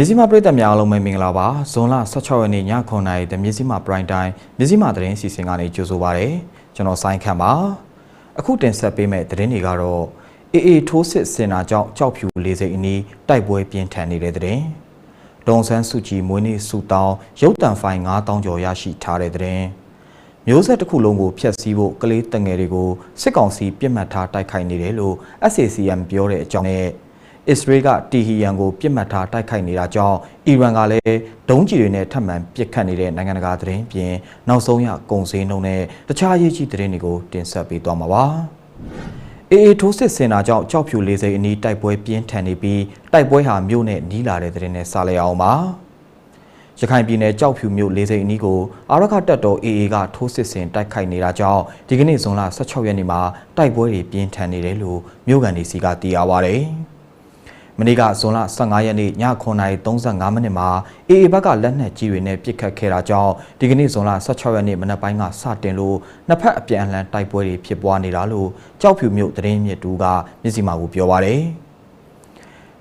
မြစည်းမပြည်သက်များအားလုံးပဲမင်္ဂလာပါဇွန်လ16ရက်နေ့ည9:00နာရီတမြစည်းမပရိုင်တိုင်းမြစည်းမသတင်းစီစဉ်ကနေကြိုဆိုပါရစေကျွန်တော်စိုင်းခန့်ပါအခုတင်ဆက်ပေးမယ့်သတင်းတွေကတော့အေအေထိုးစစ်စင်နာကြောင့်ကြောက်ဖြူလေးစိတ်အနီးတိုက်ပွဲပြင်းထန်နေတဲ့သတင်းဒေါန်ဆန်းစုကြည်မွေးနေ့စူတောင်းရုပ်တံဖိုင်9000ကျော်ရရှိထားတဲ့သတင်းမျိုးဆက်တစ်ခုလုံးကိုဖျက်ဆီးဖို့ကလေးတငယ်တွေကိုစစ်ကောင်စီပြစ်မှတ်ထားတိုက်ခိုက်နေတယ်လို့ SACM ပြောတဲ့အကြောင်းနဲ့ အစ္စရေးကတီဟီယန်ကိုပြစ်မှတ်ထားတိုက်ခိုက်နေတာကြောင့်အီရန်ကလည်းဒုံးကျည်တွေနဲ့ထပ်မံပစ်ခတ်နေတဲ့နိုင်ငံတကာသတင်းပြင်နောက်ဆုံးရကုန်စည်နှုန်းနဲ့တခြားအရေးကြီးသတင်းတွေကိုတင်ဆက်ပေးသွားမှာပါ။အေအေထိုးစစ်စင်တာကြောင့်ကြောက်ဖြူလေးစိတ်အနီးတိုက်ပွဲပြင်းထန်နေပြီးတိုက်ပွဲဟာမြို့နဲ့နီးလာတဲ့သတင်းနဲ့စလိုက်အောင်ပါ။ရခိုင်ပြည်နယ်ကြောက်ဖြူမြို့လေးစိတ်အနီးကိုအာရခတပ်တော် AA ကထိုးစစ်ဆင်တိုက်ခိုက်နေတာကြောင့်ဒီကနေ့ဇွန်လ16ရက်နေ့မှာတိုက်ပွဲတွေပြင်းထန်နေတယ်လို့မြို့ကန်တွေစီကသိရပါဗျ။ မနေ့ကဇွန်လ15ရက်နေ့ည9:35မိနစ်မှာ AA ဘက်ကလက်နက်ကြီးတွေနဲ့ပစ်ခတ်ခဲ့တာကြောင့်ဒီကနေ့ဇွန်လ16ရက်နေ့မနက်ပိုင်းကစတင်လို့နှစ်ဖက်အပြန်အလှန်တိုက်ပွဲတွေဖြစ်ပွားနေတာလို့ကြောက်ဖြူမြို့သတင်းမြစ်တူကမျက်စိမှောက်ကိုပြောပါရယ်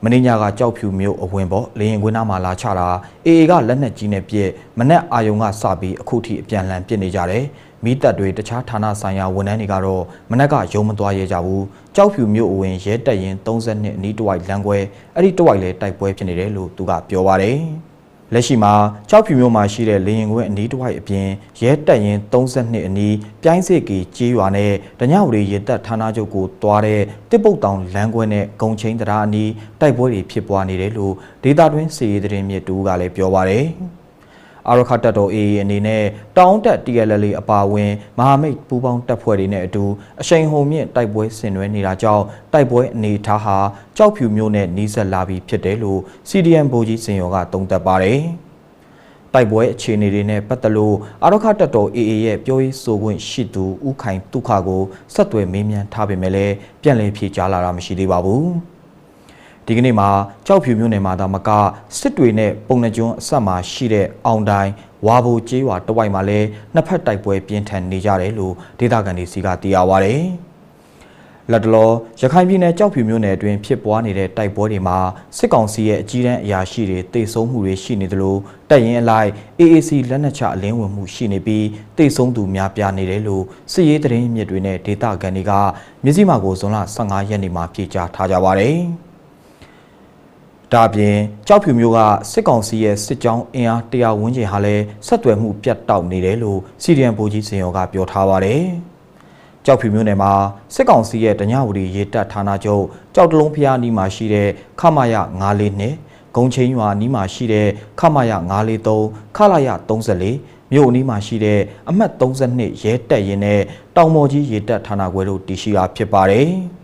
မင်းညကကြောက်ဖြူမျိုးအဝင်ပေါ်လေရင်ကွင်းသားမှာလာချတာအေအေကလက်နက်ကြီးနဲ့ပြစ်မနက်အာယုံကစပြီးအခုထိအပြန်လှန်ပြစ်နေကြတယ် မိသက်တွေတခြားဌာနဆိုင်ရာဝန်ထမ်းတွေကတော့မနက်ကရုံမသွားရဲကြဘူးကြောက်ဖြူမျိုးအဝင်ရဲတက်ရင်32အနီးတစ်ဝိုက်လမ်းခွဲအဲ့ဒီတစ်ဝိုက်လဲတိုက်ပွဲဖြစ်နေတယ်လို့သူကပြောပါတယ်လက်ရှိမှာကြောက်ဖြူမျိုးမှာရှိတဲ့လေရင်ခွဲအနီးတစ်ဝိုက်အပြင်ရဲတက်ရင်32အနီးပြိုင်းစေကီကြေးရွာနဲ့တညဝရီရဲတက်ဌာနချုပ်ကိုတွားတဲ့တစ်ပုတ်တောင်လမ်းခွဲနဲ့ဂုံချင်းတရားအနီးတိုက်ပွဲတွေဖြစ်ပွားနေတယ်လို့ဒေတာတွင်းစီရေးသတင်းမြစ်တူကလည်းပြောပါတယ် အာရခတ်တပ်တော် AA အနေနဲ့တောင်းတက် TLL အပါအဝင်မဟာမိတ်ပူးပေါင်းတပ်ဖွဲ့တွေနဲ့အတူအရှိန်ဟုန်မြင့်တိုက်ပွဲဆင်နွှဲနေတာကြောင့်တိုက်ပွဲအနေအထားဟာကြောက်ဖြူမျိုးနဲ့နှီးဆက်လာပြီးဖြစ်တယ်လို့ CDM ဗိုလ်ကြီးစင်ရောကသုံးသပ်ပါတယ်။တိုက်ပွဲအခြေအနေတွေနဲ့ပတ်သက်လို့အာရခတ်တပ်တော် AA ရဲ့ပြောရေးဆိုခွင့်ရှိသူဦးခိုင်ဒုက္ခကိုဆက်သွယ်မေးမြန်းထားပေမဲ့လည်းပြန်လည်ဖြေကြားလာတာမရှိသေးပါဘူး။ ဒီကနေ့မှာကြောက်ဖြူမြို့နယ်မှာဒါမကစစ်တွေနဲ့ပုံနှကျွန်းအဆက်မှာရှိတဲ့အောင်တိုင်းဝါဘူကျေးရွာတဝိုက်မှာလည်းနှစ်ဖက်တိုက်ပွဲပြင်းထန်နေကြတယ်လို့ဒေသခံတွေစီကသိရပါဗျ။လက်တလောရခိုင်ပြည်နယ်ကြောက်ဖြူမြို့နယ်အတွင်းဖြစ်ပွားနေတဲ့တိုက်ပွဲတွေမှာစစ်ကောင်စီရဲ့အကြီးတန်းအရာရှိတွေတိတ်ဆုံးမှုတွေရှိနေသလိုတပ်ရင်အလိုက် AAC လက်နက်ချအလင်းဝင်မှုရှိနေပြီးတိတ်ဆုံးသူများပြားနေတယ်လို့စစ်ရေးသတင်းမြစ်တွေနဲ့ဒေသခံတွေကမြစည်းမာကိုဇွန်လ15ရက်နေ့မှာပြေကြားထားကြပါတယ်။ ဒါအပြင်ကြောက်ဖြူမျိုးကစစ်ကောင်စီရဲ့စစ်ကြောင်းအင်အားတရာဝန်းကျင်ဟာလည်းဆက်သွယ်မှုပြတ်တောက်နေတယ်လို့စီဒီအမ်ဗိုလ်ကြီးစင်ရောကပြောထားပါတယ်။ကြောက်ဖြူမျိုးနယ်မှာစစ်ကောင်စီရဲ့တညဝတီရေတပ်ဌာနချုပ်ကြောက်တလုံးဖျားနီးမှာရှိတဲ့ခမရ94နှစ်ဂုံချင်းရွာနီးမှာရှိတဲ့ခမရ943ခလာရ34မြို့အနီးမှာရှိတဲ့အမှတ်32ရဲတပ်ရင်နဲ့တောင်မော်ကြီးရေတပ်ဌာနခွဲတို့တည်ရှိတာဖြစ်ပါတယ်။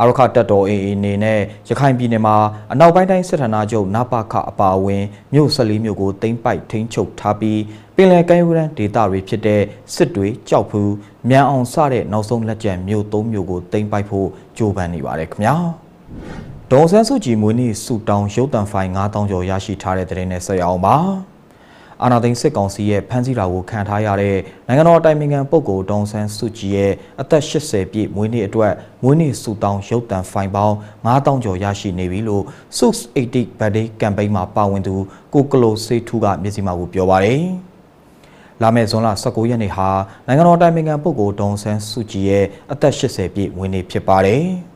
အာရခတက်တော် AA အနေနဲ့ရခိုင်ပြည်နယ်မှာအနောက်ပိုင်းတိုင်းစစ်ဌာနချုပ်နပခအပါအဝင်မြို့14မြို့ကိုသိမ်းပိုက်ထိန်းချုပ်ထားပြီးပင်လယ်ကမ်းရိုးတန်းဒေသတွေဖြစ်တဲ့စစ်တွေကြောက်ဖူးမြန်အောင်စတဲ့နောက်ဆုံးလက်ကျန်မြို့၃မြို့ကိုသိမ်းပိုက်ဖို့ကြိုးပမ်းနေပါတယ်ခင်ဗျာဒေါ်ဆန်းစုကြည်မွေးနေ့စုတောင်းရုပ်တံဖိုင်9000ကျော်ရရှိထားတဲ့တဲ့င်းနဲ့ဆက်ရအောင်ပါ အာနာသိန်းစစ်ကောင်စီရဲ့ဖမ်းဆီးတာကိုခံထားရတဲ့နိုင်ငံတော်တိုင်ပင်ခံပုဂ္ဂိုလ်ဒေါန်ဆန်းစုကြည်ရဲ့အသက်80ပြည့်မွေးနေ့အတွက်မွေးနေ့စုတောင်းရုပ်တံဖိုင်ပေါင်း9000ကျော်ရရှိနေပြီလို့ Sux 80 Birthday Campaign မှာပါဝင်သူကိုကလိုစေးထူးကမျက်စိမှောက်ကိုပြောပါတယ်။လာမယ့်ဇွန်လ19ရက်နေ့ဟာနိုင်ငံတော်တိုင်ပင်ခံပုဂ္ဂိုလ်ဒေါန်ဆန်းစုကြည်ရဲ့အသက်80ပြည့်မွေးနေ့ဖြစ်ပါတယ်။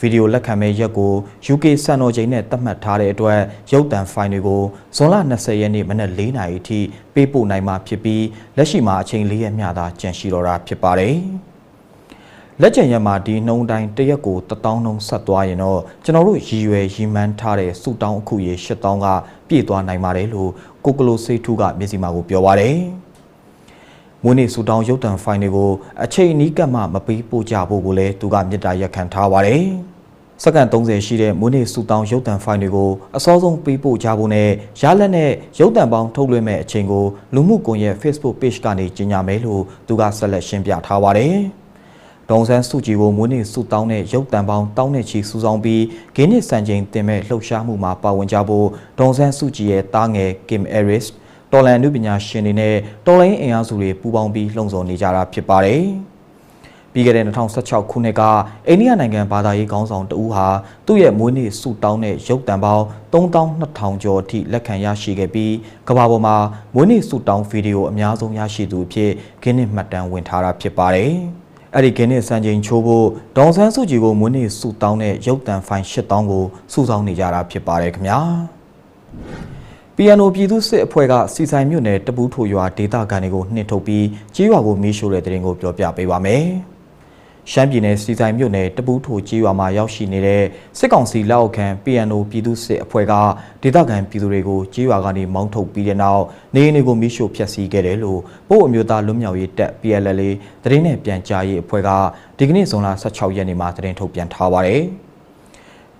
ဗီဒီယိုလက်ခံမဲ့ရက်ကို UK စံတော်ချိန်နဲ့သတ်မှတ်ထားတဲ့အတွက်ရုပ်သံဖိုင်တွေကိုဇွန်လ20ရက်နေ့မနက်4နာရီအထိပေးပို့နိုင်မှာဖြစ်ပြီးလက်ရှိမှာအချိန်၄ရက်မျှသာကြန့်ရှိတော့တာဖြစ်ပါတယ်။လက်ကျန်ရက်မှာဒီနှုံတိုင်းတရက်ကို1000နှုံဆက်သွားရင်တော့ကျွန်တော်တို့ရည်ရွယ်ရည်မှန်းထားတဲ့စုတောင်းအခုရေ8000ကပြည့်သွားနိုင်ပါတယ်လို့ကိုကလိုစေးထူးကမျက်စိမှာကိုပြောပါတယ်။ မွေးနေ့စူတောင်းရုပ်တံဖိုင်တွေကိုအချိန်နီးကပ်မှမပေးပို့ကြဖို့ကိုလည်းသူကမြစ်တာရက်ခံထားပါတယ်။စက္ကန့်30ရှိတဲ့မွေးနေ့စူတောင်းရုပ်တံဖိုင်တွေကိုအစောဆုံးပေးပို့ကြဖို့နဲ့ရလက်နဲ့ရုပ်တံပေါင်းထုတ်လွှင့်မဲ့အချိန်ကိုလူမှုကွန်ရက် Facebook Page ကနေကြေညာမယ်လို့သူကဆက်လက်ရှင်းပြထားပါတယ်။ဒေါန်ဆန်းစုကြည်ကိုမွေးနေ့စုတောင်းတဲ့ရုပ်တံပေါင်းတောင်းတဲ့ချီစုဆောင်ပြီးဂင်းနစ်စံချိန်တင်မဲ့လှုပ်ရှားမှုမှာပါဝင်ကြဖို့ဒေါန်ဆန်းစုကြည်ရဲ့တားငယ် Kim Eris တော်လန်နုပညာရှင်တွေနဲ့တော်လိုင်းအင်အားစုတွေပူးပေါင်းပြီးလှုံ့ဆော်နေကြတာဖြစ်ပါတယ်။ပြီးခဲ့တဲ့2016ခုနှစ်ကအိန္ဒိယနိုင်ငံဘာသာရေးခေါင်းဆောင်တဦးဟာသူ့ရဲ့မွေးနေ့ဆုတောင်းတဲ့ရုပ်တံပေါင်း3200ကျော်အထိလက်ခံရရှိခဲ့ပြီးကမ္ဘာပေါ်မှာမွေးနေ့ဆုတောင်းဗီဒီယိုအများဆုံးရရှိသူအဖြစ်ဂင်းနစ်မှတ်တမ်းဝင်ထားတာဖြစ်ပါတယ်။အဲ့ဒီဂင်းနစ်စံချိန်ချိုးဖို့ဒေါန်ဆန်းစုကြည်ကိုမွေးနေ့ဆုတောင်းတဲ့ရုပ်တံဖိုင်8000ကိုစုဆောင်းနေကြတာဖြစ်ပါတယ်ခင်ဗျာ။ PNO ပြည်သူစစ်အဖွဲ့ကစီဆိုင်မြို့နယ်တပူးထိုရွာဒေသခံတွေကိုနှင်ထုတ်ပြီးကြီးရွာကိုမီးရှို့တဲ့တဲ့ရင်ကိုပြောပြပေးပါမယ်။ရှမ်းပြည်နယ်စီဆိုင်မြို့နယ်တပူးထိုကြီးရွာမှာရောက်ရှိနေတဲ့စစ်ကောင်စီလက်အောက်ခံ PNO ပြည်သူစစ်အဖွဲ့ကဒေသခံပြည်သူတွေကိုကြီးရွာကနေမောင်းထုတ်ပြီးတဲ့နောက်နေအိမ်တွေကိုမိရှို့ဖျက်ဆီးခဲ့တယ်လို့ပို့အမျိုးသားလွတ်မြောက်ရေးတပ် PLL သတင်းနဲ့ပြန်ကြားရေးအဖွဲ့ကဒီကနေ့ဇွန်လ16ရက်နေ့မှာသတင်းထုတ်ပြန်ထားပါတယ်။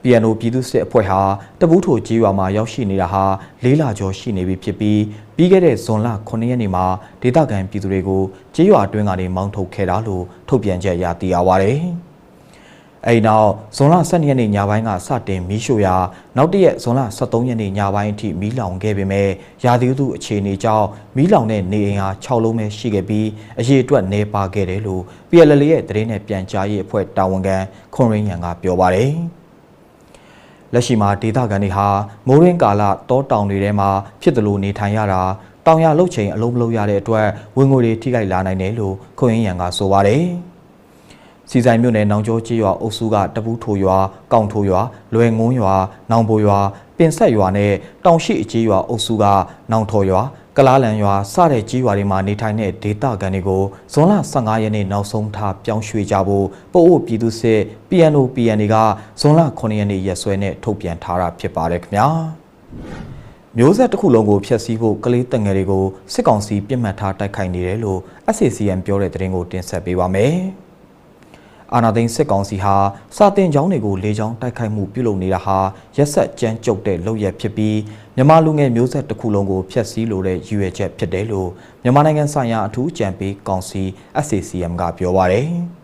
PNO ပြည်သူစစ်အဖွဲ့ဟာတပူးထိုကြီးရွာမှာရောက်ရှိနေတာဟာ၄လကျော်ရှိနေပြီဖြစ်ပြီးပြီးခဲ့တဲ့ဇွန်လ9ရက်နေ့မှာဒေသခံပြည်သူတွေကိုကြီးရွာအတွင်းကနေမောင်းထုတ်ခဲ့တာလို့ထုတ်ပြန်ချက်ရသိရပါဗျ။အဲဒီနောက်ဇွန်လ12ရက်နေ့ညပိုင်းကစတင်မီးရှို့ရာနောက်တရက်ဇွန်လ23ရက်နေ့ညပိုင်းအထိမီးလောင်ခဲ့ပေမဲ့ရာသီဥတုအခြေအနေကြောင့်မီးလောင်တဲ့နေအိမ်ဟာ6လုံးပဲရှိခဲ့ပြီးအရေးအတွက်နေပါခဲ့တယ်လို့ PLL ရဲ့သတင်းနဲ့ပြန်ကြားရေးအဖွဲ့တာဝန်ခံခွန်ရင်းရန်ကပြောပါတယ်။ လက်ရှိမှာဒေသခံတွေဟာမိုးရင်းကာလတောတောင်တွေထဲမှာဖြစ်တယ်လို့နေထိုင်ရတာတောင်ရလုတ်ချိန်အလုံးမလုံးရတဲ့အတွက်ဝင်ငွေတွေထိခိုက်လာနိုင်တယ်လို့ခွန်ရင်းရန်ကဆိုပါတယ်။စီဆိုင်မြို့နယ်နောင်ကျောကြီးရွာအုပ်စုကတပူးထိုရွာကောင်ထိုရွာလွယ်ငုံရွာနောင်ဘိုရွာပင်ဆက်ရွာနဲ့တောင်ရှိအကြီးရွာအုပ်စုကနောင်ထော်ရွာ ကလားလန်ရွာစတဲ့ကြီးရွာတွေမှာနေထိုင်တဲ့ဒေသခံတွေကိုဇွန်လ15ရက်နေ့နောက်ဆုံးထားပြောင်းရွှေ့ကြဖို့ပို့အိုပြည်သူစစ် PNO PNA ကဇွန်လ9ရက်နေ့ရက်စွဲနဲ့ထုတ်ပြန်ထားတာဖြစ်ပါတယ်ခင်ဗျာမျိုးဆက်တစ်ခုလုံးကိုဖျက်ဆီးဖို့ကလေးတငယ်တွေကိုစစ်ကောင်စီပြစ်မှတ်ထားတိုက်ခိုက်နေတယ်လို့ SACM ပြောတဲ့သတင်းကိုတင်ဆက်ပေးပါမယ်။ အာနာသိန်းစစ်ကောင်စီဟာစာတင်ကျောင်းတွေကိုလေကြောင်းတိုက်ခိုက်မှုပြုလုပ်နေတာဟာရက်ဆက်ကြမ်းကြုတ်တဲ့လုပ်ရဖြစ်ပြီးမြန်မာလူငယ်မျိုးဆက်တစ်ခုလုံးကိုဖျက်ဆီးလိုတဲ့ရည်ရွယ်ချက်ဖြစ်တယ်လို့မြန်မာနိုင်ငံဆိုင်ရာအထူးကြံပေးကောင်စီ SACM ကပြောပါရယ်။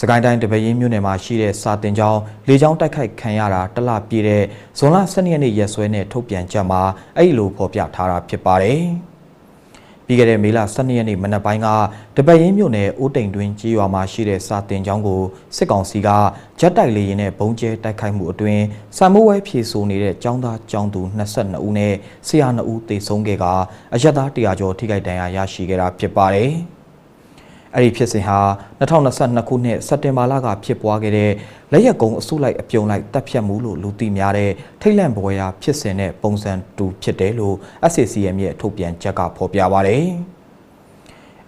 စကိုင်းတိုင်းတပည့်ရင်းမြို့နယ်မှာရှိတဲ့စာတင်ကျောင်းလေကြောင်းတိုက်ခိုက်ခံရတာတလပြည့်တဲ့ဇွန်လ12ရက်နေ့ရက်စွဲနဲ့ထုတ်ပြန်ချက်မှာအဲ့ဒီလိုဖော်ပြထားတာဖြစ်ပါတယ်။ ပြီးခဲ့တဲ့မေလ12ရက်နေ့မနက်ပိုင်းကတပတ်ရင်းမြို့နယ်အိုးတိန်တွင်ကြီးရွာမှာရှိတဲ့စာတင်ကျောင်းကိုစစ်ကောင်စီကဂျက်တိုက်လေယာဉ်နဲ့ဘုံကျဲတိုက်ခိုက်မှုအတွင်းစာမိုးဝဲဖြေဆိုနေတဲ့ကျောင်းသားကျောင်းသူ22ဦးနဲ့ဆရာ2ဦးသေဆုံးခဲ့ကအရက်သား100ကျော်ထိခိုက်ဒဏ်ရာရရှိခဲ့တာဖြစ်ပါတယ်။ အဲ့ဒီဖြစ်စဉ်ဟာ2022ခုနှစ်စက်တင်ဘာလကဖြစ်ပွားခဲ့တဲ့လက်ရက်ကုံအစုလိုက်အပြုံလိုက်တပ်ဖြတ်မှုလို့လူသိများတဲ့ထိတ်လန့်ပွဲရာဖြစ်စဉ်နဲ့ပုံစံတူဖြစ်တယ်လို့ SCCM ရဲ့ထုတ်ပြန်ချက်ကဖော်ပြပါဗျ။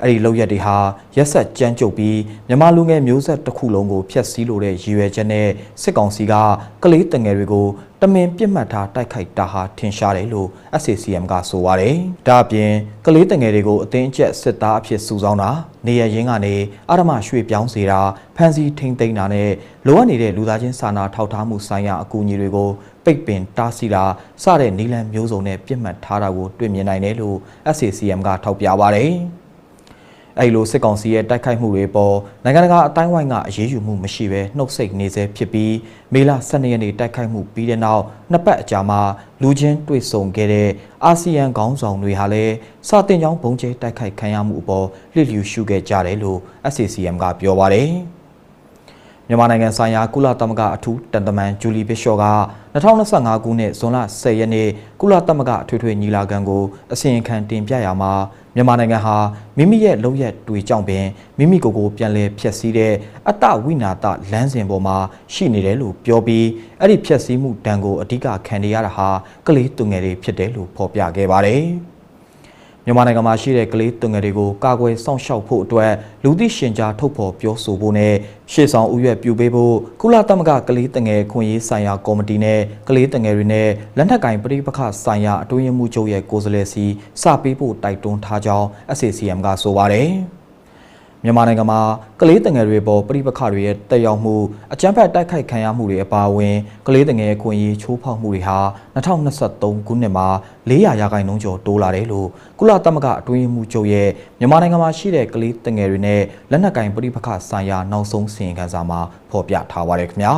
အဲ့ဒီလောက်ရက်တွေဟာရက်ဆက်ကြမ်းကြုတ်ပြီးမြန်မာလူငယ်မျိုးဆက်တစ်ခုလုံးကိုဖျက်ဆီးလိုတဲ့ရည်ရွယ်ချက်နဲ့စစ်ကောင်စီကကလေးတငယ်တွေကိုတမင်ပြစ်မှတ်ထားတိုက်ခိုက်တာဟာထင်ရှားတယ်လို့ SACM ကဆိုပါတယ်။ဒါအပြင်ကလေးတငယ်တွေကိုအသင်းအကျက်စစ်သားအဖြစ်စုဆောင်းတာနေရရင်းကနေအာရမရွှေ့ပြောင်းစေတာဖမ်းဆီးထိန်းသိမ်းတာနဲ့လိုအပ်နေတဲ့လူသားချင်းစာနာထောက်ထားမှုဆိုင်ရာအကူအညီတွေကိုပိတ်ပင်တားဆီးတာစတဲ့နည်းလမ်းမျိုးစုံနဲ့ပြစ်မှတ်ထားတာကိုတွေ့မြင်နိုင်တယ်လို့ SACM ကထောက်ပြပါတယ်။ အဲ့လိုစစ်ကောင်စီရဲ့တိုက်ခိုက်မှုတွေပေါ်နိုင်ငံတကာအတိုင်းဝိုင်းကအရေးယူမှုမရှိဘဲနှုတ်ဆက်နေဆဲဖြစ်ပြီးမေလ12ရက်နေ့တိုက်ခိုက်မှုပြီးတဲ့နောက်နှစ်ပတ်အကြာမှာလူချင်းတွေ့ဆုံခဲ့တဲ့အာဆီယံခေါင်းဆောင်တွေဟာလည်းစာတင်ကြောင်းဘုံကျဲတိုက်ခိုက်ခံရမှုအပေါ်လစ်လျူရှုခဲ့ကြတယ်လို့ SCCM ကပြောပါတယ်မြန်မာနိုင်ငံဆိုင်ရာကုလသမဂ္ဂအထူးတန်တမန်ဂျူလီဘစ်ရှော့က2025ခုနှစ်ဇွန်လ10ရက်နေ့ကုလသမဂ္ဂအထွေထွေညီလာခံကိုအစီရင်ခံတင်ပြရမှာ မြန်မာနိုင်ငံဟာမိမိရဲ့လုံရက်တွေကြောင့်ပင်မိမိကိုယ်ကိုပြန်လည်ဖျက်ဆီးတဲ့အတ္တဝိနာတလမ်းစဉ်ပေါ်မှာရှိနေတယ်လို့ပြောပြီးအဲ့ဒီဖျက်ဆီးမှုဒဏ်ကိုအဓိကခံနေရတာဟာကလေးသူငယ်တွေဖြစ်တယ်လို့ဖော်ပြခဲ့ပါတယ်။ မြန်မာနိုင်ငံမှာရှိတဲ့ကလေးသူငယ်တွေကိုကာကွယ်စောင့်ရှောက်ဖို့အတွက်လူသိရှင်ကြားထုတ်ဖော်ပြောဆိုဖို့နဲ့ရှေ့ဆောင်ဥရွက်ပြုပေးဖို့ကုလသမဂ္ဂကလေးတငယ်ခွင့်ရေးဆိုင်ရာကော်မတီနဲ့ကလေးတငယ်တွေနဲ့လက်နက်ကင်ပဋိပက္ခဆိုင်ရာအတွင်းမှုချုပ်ရဲ့ကိုယ်စားလှယ်စီစပေးဖို့တိုက်တွန်းထားကြောင်း SACM ကဆိုပါတယ်။ မြန်မာနိုင်ငံမှာကလေးတငယ်တွေပေါ်ပြိပခတွေရဲ့တက်ရောက်မှုအကြမ်းဖက်တိုက်ခိုက်ခံရမှုတွေအပါအဝင်ကလေးတငယ်ခွင့်ရေးချိုးဖောက်မှုတွေဟာ2023ခုနှစ်မှာ400ရာခိုင်နှုန်းကျော်တိုးလာတယ်လို့ကုလသမဂ္ဂအတွင်းမှုချုပ်ရဲ့မြန်မာနိုင်ငံမှာရှိတဲ့ကလေးတငယ်တွေနဲ့လက်နက်ကင်ပြိပခဆိုင်ရာနောက်ဆုံးစီရင်ခံစာမှာဖော်ပြထားပါတယ်ခင်ဗျာ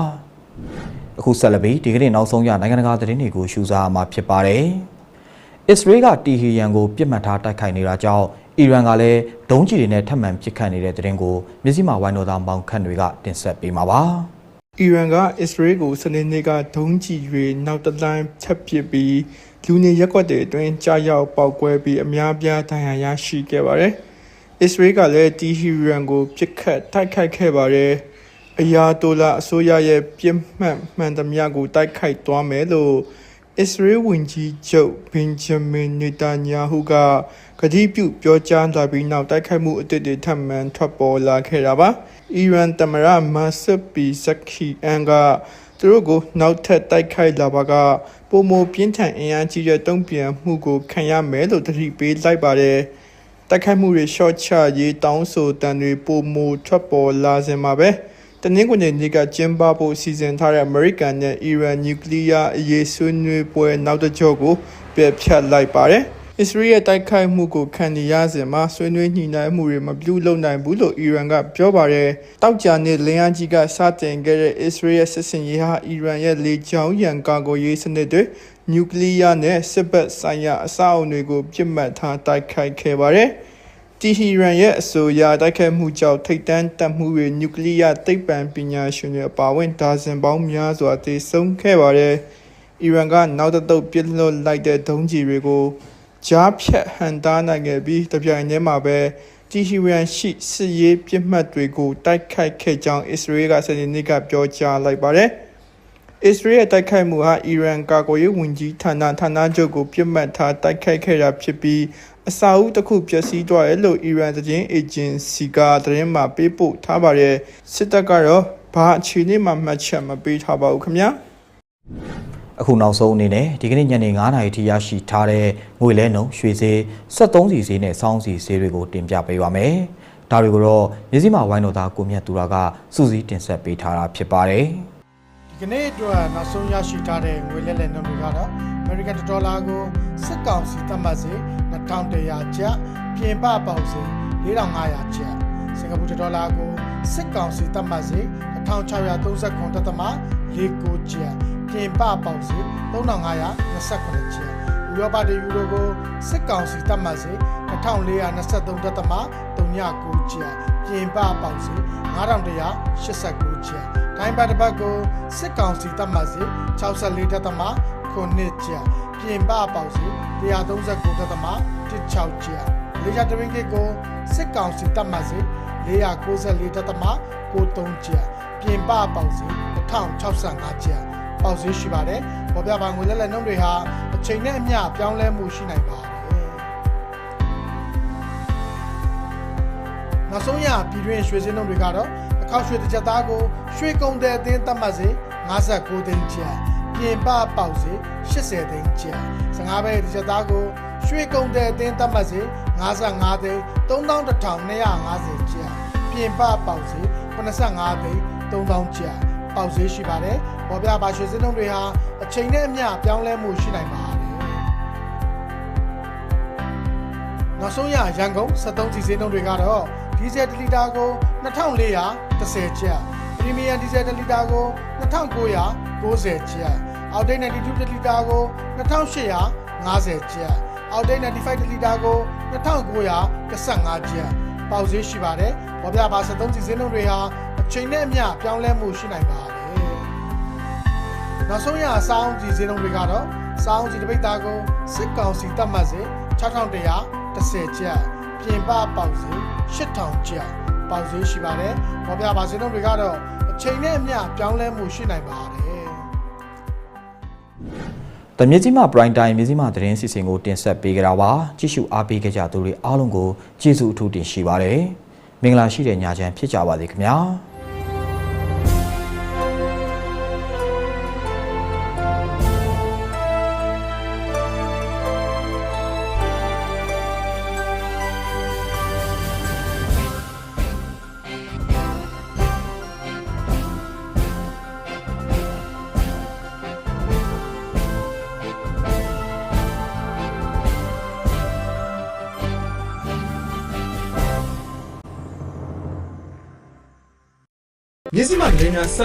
အခုဆက်လက်ပြီးဒီကနေ့နောက်ဆုံးရနိုင်ငံတကာသတင်းတွေကိုရှုစားမှာဖြစ်ပါတယ်အစ္စရေးကတီဟီယန်ကိုပြစ်မှတ်ထားတိုက်ခိုက်နေတာကြောင့် အီရန်ကလည်းဒုံးကျည်တွေနဲ့ထပ်မံပစ်ခတ်နေတဲ့တဲ့ရင်ကိုမြစည်းမာဝိုင်းတော်သားမောင်ခန့်တွေကတင်ဆက်ပေးမှာပါအီရန်ကအစ္စရေးကိုစနေနေ့ကဒုံးကျည်တွေနောက်တစ်လိုင်းချက်ပစ်ပြီးလူနေရက်ကွက်တွေအတွင်းကြားရောက်ပေါက်ကွဲပြီးအများပြားဒဏ်ရာရရှိခဲ့ပါတယ်။အစ္စရေးကလည်းတီဟီရန်ကိုပစ်ခတ်တိုက်ခိုက်ခဲ့ပါတယ်။အယာတိုလာအစိုးရရဲ့ပြစ်မှတ်မှန်သမျှကိုတိုက်ခိုက်သွားမယ်လို့ အစ္စရေးဝန်ကြီးချုပ်ဘင်ဂျမင်နေတန်ယာဟုကကတိပြုပြောကြားလာပြီးနောက်တိုက်ခိုက်မှုအသစ်တွေထပ်မံထွက်ပေါ်လာခဲ့တာပါအီရန်သမ္မတမာဆပ်ပီဇက်ခီအန်ကသူတို့ကိုနောက်ထပ်တိုက်ခိုက်လာပါကပုံမပြင်းထန်အင်အားကြီးတဲ့တုံ့ပြန်မှုကိုခံရမယ်လို့တတိပေးလိုက်ပါတယ်တိုက်ခိုက်မှုတွေရှော့ချရေးတောင်းဆိုတန်တွေပုံမထွက်ပေါ်လာစင်မှာပဲ တနင်္ဂနွေနေ့ကကျင်းပဖို့စီစဉ်ထားတဲ့အမေရိကန်နဲ့အီရန်နျူကလ িয়ার အရေးဆွေးနွေးပွဲနောက်တစ်ကြော့ကိုပြတ်ဖြတ်လိုက်ပါတယ်။အစ္စရေးရဲ့တိုက်ခိုက်မှုကိုခံနေရစဉ်မှာဆွေးနွေးညှိနှိုင်းမှုတွေမပြုလုပ်နိုင်ဘူးလို့အီရန်ကပြောပါတယ်။တောက်ကြနေလင်းအားကြီးကစတင်ခဲ့တဲ့အစ္စရေးရဲ့စစ်စင်ရေးဟာအီရန်ရဲ့လေကြောင်းရန်ကာကွယ်ရေးစနစ်တွေနျူကလ িয়ার နဲ့စစ်ဘက်ဆိုင်ရာအဆောက်အအုံတွေကိုပြစ်မှတ်ထားတိုက်ခိုက်ခဲ့ပါတယ်။ တီဟီရန်ရဲ့အဆိုအရတိုက်ခိုက်မှုကြောင့်ထိတ်တန့်တပ်မှုတွေနျူကလ িয়ার သိပ္ပံပညာရှင်တွေအပါအဝင်ဒါဇင်ပေါင်းများစွာတည်ဆုံခဲ့ပါတယ်။အီရန်ကနောက်တစ်သုတ်ပြစ်လွတ်လိုက်တဲ့ဒုံးကျည်တွေကိုကြားဖြတ်ဟန်တားနိုင်ခဲ့ပြီးတပြိုင်တည်းမှာပဲတီဟီရန်ရှိစစ်ရေးပြစ်မှတ်တွေကိုတိုက်ခိုက်ခဲ့ကြောင်းအစ္စရေးကစနေနေ့ကပြောကြားလိုက်ပါတယ်။ အစ္စရေးရဲ့တိုက်ခိုက်မှုဟာအီရန်ကာကွယ်ရေးဝန်ကြီးဌာနဌာနချုပ်ကိုပြစ်မှတ်ထားတိုက်ခိုက်ခဲ့တာဖြစ်ပြီးအစာအုပ်တစ်ခုပျက်စီးသွားတယ်လို့အီရန်သတင်းအေဂျင်စီကသတင်းမှာပေးပို့ထားပါတယ်စစ်တပ်ကတော့ဘာအခြေအနေမှမှတ်ချက်မပေးထားပါဘူးခင်ဗျာအခုနောက်ဆုံးအနေနဲ့ဒီကနေ့ညနေ9:00နာရီထိရရှိထားတဲ့ငွေလဲနှုန်းရွှေဈေး73စီဈေးနဲ့စောင်းစီဈေးတွေကိုတင်ပြပေးပါမယ်။ဒါတွေကိုတော့မြစည်းမာဝိုင်းတော်သားကိုမြတ်သူရာကစူးစီးတင်ဆက်ပေးထားတာဖြစ်ပါတယ်။ ဒီကနေ့အတွက်နောက်ဆုံးရရှိထားတဲ့ငွေလဲလှယ်နှုန်းတွေကတော့ American ဒေါ်လာကိုစစ်ကောင်စီသတ်မှတ်စေ2100ကျပ်ပြင်ပပေါက်စေ4500ကျပ်စင်ကာပူဒေါ်လာကိုစစ်ကောင်စီသတ်မှတ်စေ1639တသမ49ကျပ်ပြင်ပပေါက်စေ3529ကျပ်ဥရောပတယူရိုကိုစစ်ကောင်စီသတ်မှတ်စေ1423တသမ39ကျပ်ပြင်ပပေါက်စေ9189ကျပ် တိုင်းပတ်တစ်ပတ်ကိုစစ်ကောင်စီတပ်မှတ်စီ64တက်သမ9ကျပ်ပြင်ပပေါက်စီ139တက်သမ16ကျပ်လေယာတရင်းကိတ်ကိုစစ်ကောင်စီတပ်မှတ်စီ494တက်သမ93ကျပ်ပြင်ပပေါက်စီ1065ကျပ်ပေါက်စီရှိပါတယ်ပေါ်ပြပါငွေလက်လက်နှုန်းတွေဟာအချိန်နဲ့အမျှပြောင်းလဲမှုရှိနိုင်ပါတယ်နောက်ဆုံးရပြည်တွင်းရွှေစင်းနှုန်းတွေကတော့အ ခောက်ရွှေတစ်ချက်သားကိုရွှေကုန်တဲ့အသင်းသတ်မှတ်စေ59သိန်းကျပ်ပြင်ပပေါက်စေ80သိန်းကျပ်15ဘဲတစ်ချက်သားကိုရွှေကုန်တဲ့အသင်းသတ်မှတ်စေ55သိန်း3150ကျပ်ပြင်ပပေါက်စေ85သိန်း3000ကျပ်ပေါက်စေရှိပါတယ်ပေါ်ပြပါရွှေစင်းနှုန်းတွေဟာအချိန်နဲ့အမျှပြောင်းလဲမှုရှိနိုင်ပါတယ်နောက်ဆုံးရရန်ကုန်73စီစင်းနှုန်းတွေကတော့ ဒီဇယ်1လီတာကို2410ကျပ်ပရီမီယံဒီဇယ်1လီတာကို2990ကျပ်အောက်တိတ်92လီတာကို2850ကျပ်အောက်တိတ်95လီတာကို2915ကျပ်ပေါက်ဈေးရှိပါတယ်ပေါ်ပြပါ73စီစင်းနှုန်းတွေဟာအချိန်နဲ့အမျှပြောင်းလဲမှုရှိနိုင်ပါတယ်နောက်ဆုံးရအဆောင်ကြီးဈေးနှုန်းတွေကတော့စောင်းကြီးတစ်ပိတ်သားကိုစစ်ကောင်စီတတ်မှတ်စေ6110ကျပ် ပြင်ပပေါက်စေ8000ကျပ်ပေါက်ဈေးရှိပါတယ်။ပေါ်ပြပါဈေးနှုန်းတွေကတော့အချိန်နဲ့အမျှပြောင်းလဲမှုရှိနိုင်ပါတယ်။။တမြကြီးမပရိုင်တိုင်းမြကြီးမသတင်းစီစဉ်ကိုတင်ဆက်ပေးကြတာပါ။ကြည့်ရှုအားပေးကြကြသူတွေအားလုံးကိုကျေးဇူးအထူးတင်ရှိပါတယ်။မင်္ဂလာရှိတဲ့ညချမ်းဖြစ်ကြပါစေခင်ဗျာ။။ မြစ